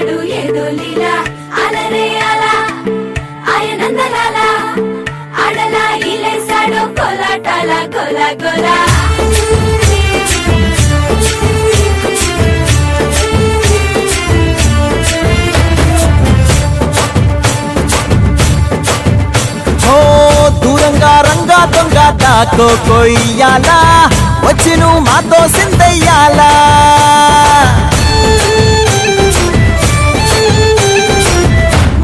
చేశాడు ఏదో లీలా అలరే అలా ఆయనందలాల అడలా ఇలేశాడు కోలాటాల గోల గోలా దూరంగా రంగా దొంగ దాకో కొయ్యాలా వచ్చి నువ్వు మాతో సిందయ్యాలా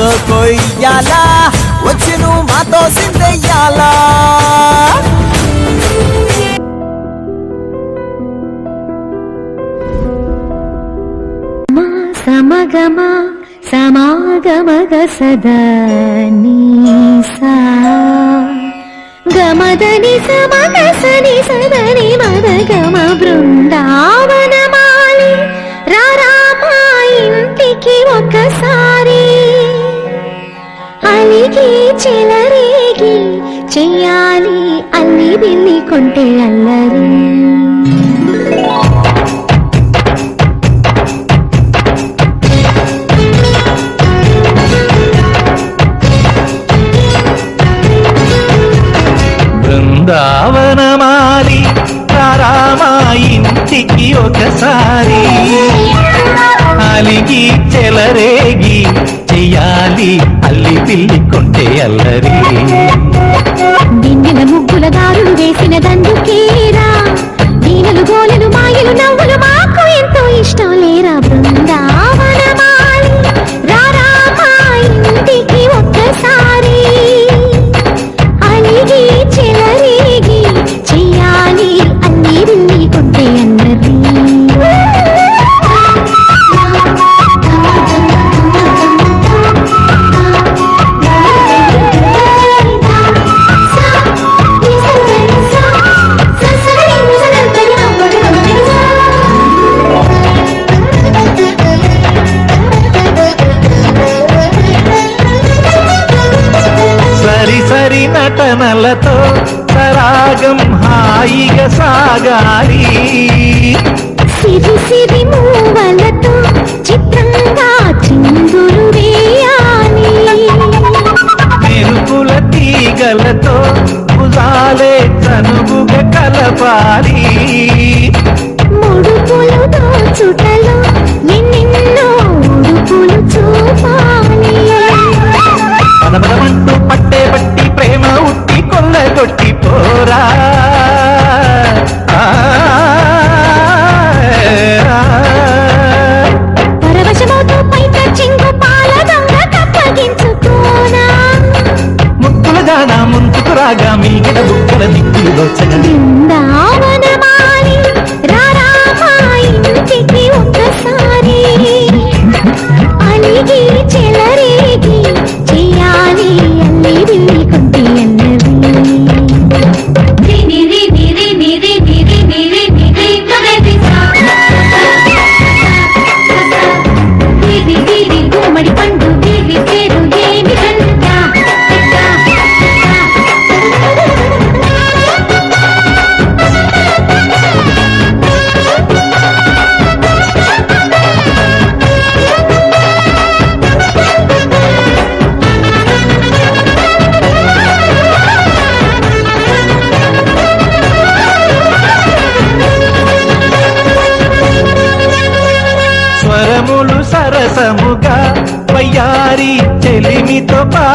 నాకు కొయ్యాలా? వచ్చి నువ్వు మాతో సిందెయ్యాలా? సమగమ సమాగమగ సదా నీసా. గమదని సమగసని సదని మదగమ బృందావనమాలి. రారామా ఇంటికి ఒకసారి చెయ్యాలి అల్లి బిల్లి కొంటే అల్లరి. బృందావనమాలి రారామా ఇంటికి ఒకసారి. అలిగి చెలరేగి చెయ్యాలి అల్లి పిల్లి కొంటే అల్లరి. హాయిగా సాగాలి. సిరి సిరి మూవలతో చిత్రంగా చిందులు వేయాలి. మెరుపుల తీగలతో భుజాలే చనువుగా కలపాలి. ముడుపులు దోచుటలో ఎన్నెన్నో ఉడుపులు చూపాలి. రాగా మీగడ బుక్కల దిక్కులు దోచగలి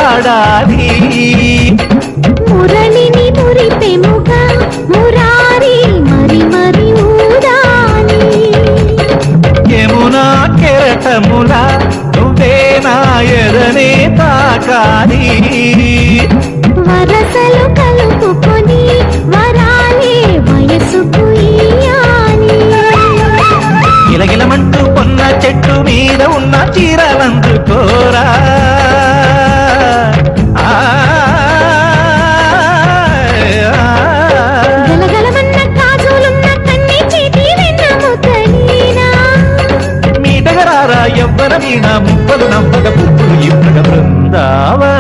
పాడాలి మురళిని మురిపెముగా మురారి మరి మరి ఊదాలి యమునా కెరటముల నువ్వే నా ఎదనే తాకాలి జతలు the